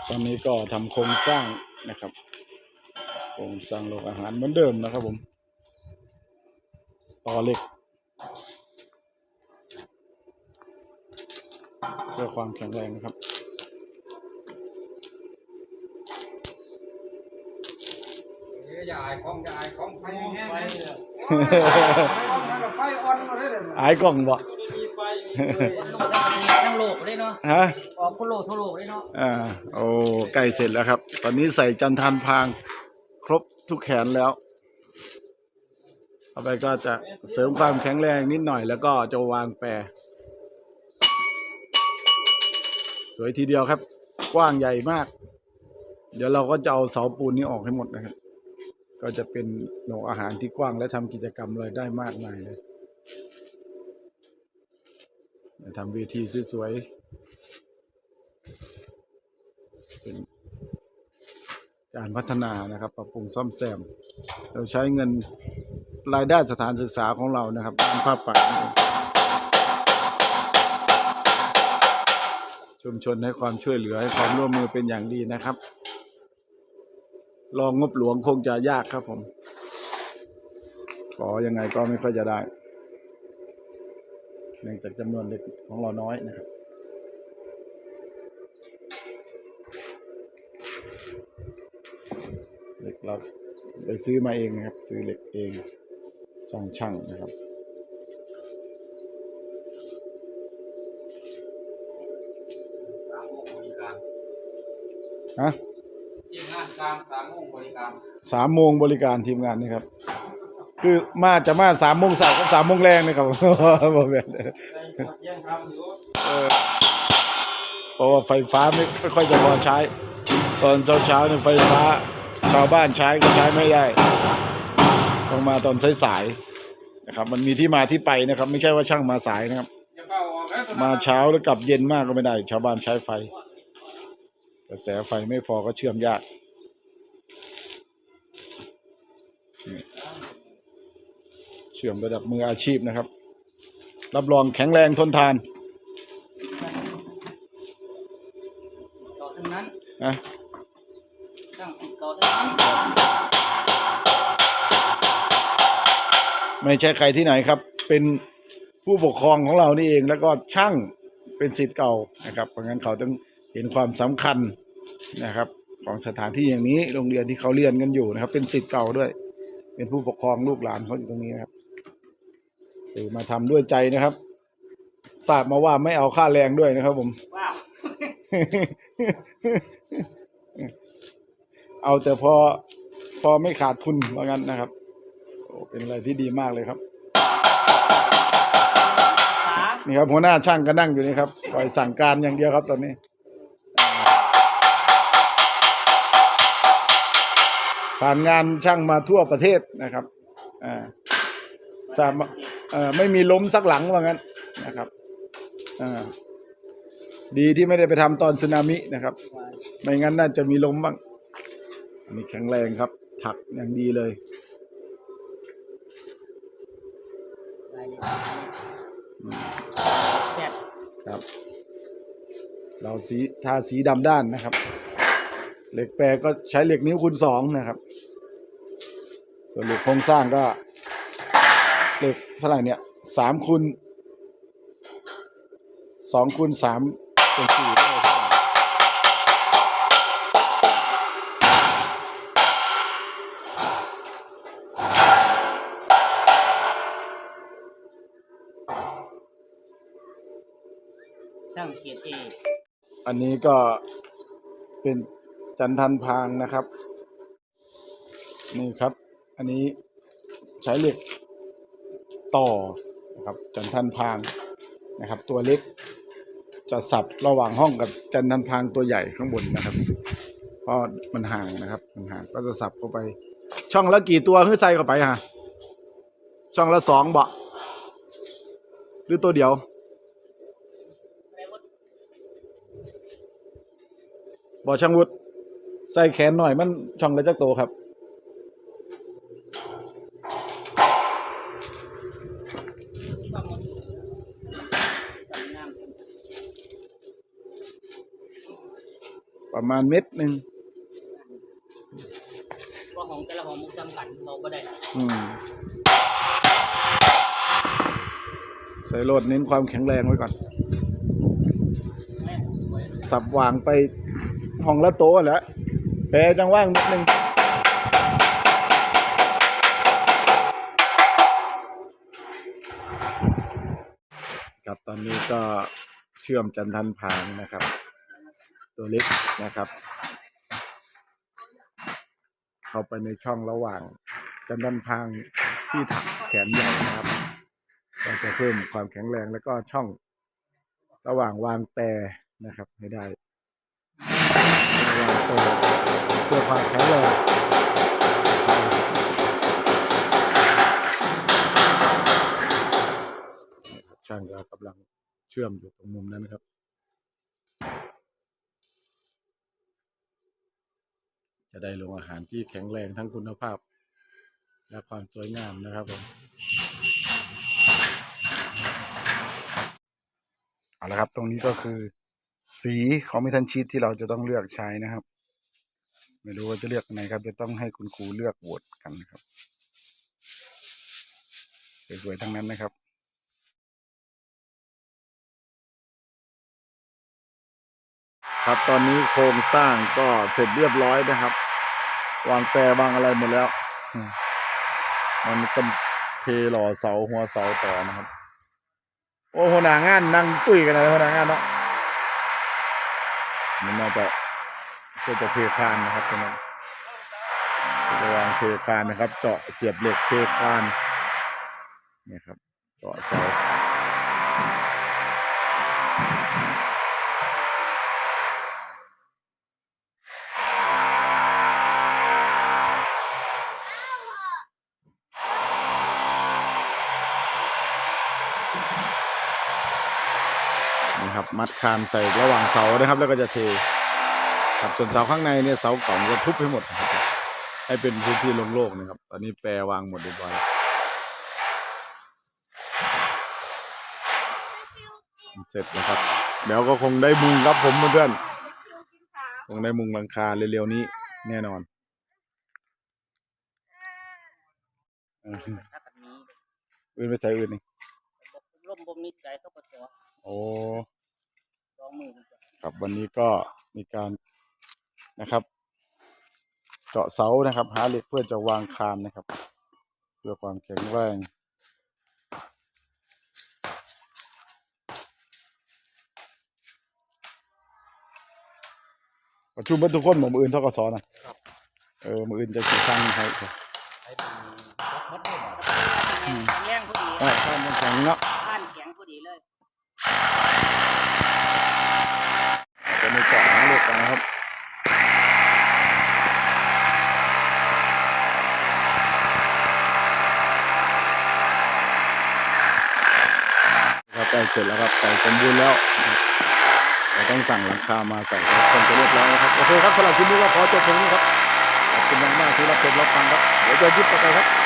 ครับตอนนี้ก็ทำโครงสร้างนะครับโครงสร้างโรงอาหารเหมือนเดิมนะครับผมต่อเหล็กเพื่อความแข็งแรงนะครับอย่าอายของอย่าอายของไฟแห้งไฟๆเนี่ยไฟอ่อนมาเลยเลยอายกล่องบ่มีไฟมีเลยโลกทั้งประเทศทั้งโลกเลยเนาะฮะออก คนโลกทั่วโลเลยเนาะอ่าโอ้ใกล้เสร็จแล้วครับ ตอนนี้ใส่จันทานพรางครบทุกแขนแล้วต่อไปก็จะเสริมความแข็งแรงนิดหน่อยแล้วก็จะวางแปร สวยทีเดียวครับ กว้างใหญ่มาก เดี๋ยวเราก็จะเอาเสาปูนนี้ออกให้หมดนะครับ ก็จะเป็นโรงอาหารที่กว้างและทำกิจกรรมอะไรได้มากมายเลยทำเวทีสวยๆเป็น การพัฒนานะครับปรับปรุงซ่อมแซมเราใช้เงินรายได้สถานศึกษาของเรานะครับด้านภาพปัดนะครับชุมชนให้ความช่วยเหลือให้ความร่วมมือเป็นอย่างดีนะครับรองงบหลวงคงจะยากครับผมขอยังไงก็ไม่ค่อยจะได้เนื่องจากจำนวนเด็กของเราน้อยนะครับ เหล็กเราไปซื้อมาเองนะครับ ซื้อเหล็กเองช่างช่างนะครับสามโมงบริการฮะทีมงานกลางสามโมงบริการสามโมงบริการทีมงานนี่ครับ คือมาจะมาสามโมงเสาร์กับสามโมงแรงนะครับบอกแบบนี้ยังทำอยู่เพราะว่าไฟฟ้าไม่ไม่ค่อยจะพอใช้ ตอนเช้าเช้าๆเนี่ยไฟฟ้า ชาวบ้านใช้ก็ใช้ไม่ได้ต้องมาตอนสายๆนะครับ มันมีที่มาที่ไปนะครับ ไม่ใช่ว่าช่างมาสายนะครับจะเป้าออกแล้วตัวนั้นมาเช้าแล้วกลับเย็นมากก็ไม่ได้ ชาวบ้านใช้ไฟกระแสไฟไม่พอก็เชื่อมยากนี่เชื่อมระดับมืออาชีพนะครับ รับรองแข็งแรงทนทานต่อทั้งนั้นนะ ช่างสิบเก่าทั้งนั้น ไม่ใช่ใครที่ไหนครับ เป็นผู้ปกครองของเรานี่เองแล้วก็ช่างเป็นสิทธิ์เก่านะครับ เพราะงั้นเขาต้องเห็นความสำคัญนะครับ ของสถานที่อย่างนี้โรงเรียนที่เขาเรียนกันอยู่นะครับ เป็นสิทธิ์เก่าด้วย เป็นผู้ปกครองลูกหลานเขาอยู่ตรงนี้นะครับคือมาทำด้วยใจนะครับทราบมาว่าไม่เอาค่าแรงด้วยนะครับผมว้าว เอาแต่พอพอไม่ขาดทุนว่างั้นนะครับ โอ้เป็นอะไรที่ดีมากเลยครับสามนี่ครับหัวหน้าช่างก็นั่งอยู่นี่ครับคอยสั่งการอย่างเดียวครับตอนนี้อ่าผ่านงานช่างมาทั่วประเทศนะครับอ่าสามเอ่อไม่มีล้มสักหลังว่างั้นนะครับอ่าดีที่ไม่ได้ไปทำตอนสึนามินะครับ ไม่งั้นน่าจะมีล้มบ้าง อันนี้แข็งแรงครับ ถักอย่างดีเลยรายละเอียดแซ่บครับ เราสีทาสีดำด้านนะครับ เหล็กแปรก็ใช้เหล็กนิ้วคูณสองนะครับ ส่วนเหล็กโครงสร้างก็เหล็กเท่าไหร่เนี่ยสามคูณสองคูณสามเป็นสี่ ช่างเกียรติเอกอันนี้ก็เป็นจันทันพางนะครับ นี่ครับ อันนี้ใช้เหล็กต่อนะครับจันทันพางนะครับ ตัวเล็กจะสับระหว่างห้องกับจันทันพางตัวใหญ่ข้างบนนะครับเพราะมันห่างนะครับมันห่างก็จะสับเข้าไป ช่องละกี่ตัวคือใส่เข้าไปฮะช่องละสองเบาะหรือตัวเดียว อช่างวุฒใส่แขนหน่อยมันช่องละจักโตครับความเหมาะสมสวยงามประมาณเม็ดหนึ่งว่าของแต่ละของมุกจำกัดเราก็ได้อืมใส่โหลดเน้นความแข็งแรงไว้ก่อน แม่สวย สับวางไป ห้องละโต๊ะแหล้วแปรจังว่างนิดนึงครับตอนนี้ก็เชื่อมจันทันพางนะครับ ตัวเล็กนะครับ เข้าไปในช่องระหว่างจันทันพางที่ถักแขนใหญ่นะครับก็จะเพิ่มความแข็งแรงแล้วก็ช่องระหว่างวางแปรนะครับให้ได้ระหว่างแปร เพื่อความแข็งแรงช่างก็กำลังเชื่อมอยู่ตรงมุมนั้นนะครับ จะได้ลงอาหารที่แข็งแรงทั้งคุณภาพ และความสวยงามนะครับผมเอาละครับ ตรงนี้ก็คือสีของเมทัลชีตที่เราจะต้องเลือกใช้นะครับ ไม่รู้ว่าจะเลือกอันไหนครับจะต้องให้คุณครูเลือกโหวตกันนะครับสวยๆทั้งนั้นนะครับครับตอนนี้โครงสร้างก็เสร็จเรียบร้อยนะครับ วางแปรวางอะไรหมดแล้ว มันก็เทหล่อเสาหัวเสาต่อนะครับ โอ้หัวหน้างานนั่งคุยกันนะหัวหน้างานเนาะมันน่าจะ เพื่อจะเทคานนะครับตรงนั้นจะวางเทคานนะครับ เจาะเสียบเหล็กเทคานเนี่ยครับเจาะเสานี่ครับมัดคานใส่ระหว่างเสานะครับ แล้วก็จะเท ครับส่วนเสาข้างในเนี่ยเสาเก่าจะทุบให้หมดนะครับให้เป็นพื้นที่โล่งๆนะครับ ตอนนี้แปรวางหมดเรียบร้อยเสร็จแล้วครับเดี๋ยวก็คงได้มุงครับผมเพื่อนๆคงได้มุงหลังคาเร็วๆนี้แน่นอนอื่นไปใช้อื่นนี่ร่มบ่มีใจเข้าประตูโอ้ครับวันนี้ก็มีการ นะครับ เจาะเสานะครับ หาเหล็กเพื่อจะวางคานนะครับ เพื่อความแข็งแรงประชุมเพื่อนทุกคนหมอมืออื่นเท่ากับสอนนะเออมืออื่นจะจะสร้างให้ครับใช้เป็นวัดได้แข็งแรงพอดีอ่าถ้ามันแข็งเนาะท่านแข็งพอดีเลยจะมีเจาะหาเหล็กกันนะครับ ครับใกล้เสร็จแล้วครับใส่สมบูรณ์แล้วเราต้องสั่งหลังคามาใส่ครับคงจะเรียบร้อยนะครับโอเคครับสำหรับคลิปนี้ก็ขอจบตรงนี้ครับขอบคุณมากๆที่รับชมรับฟังครับเดี๋ยวจะยึดต่อไปครับ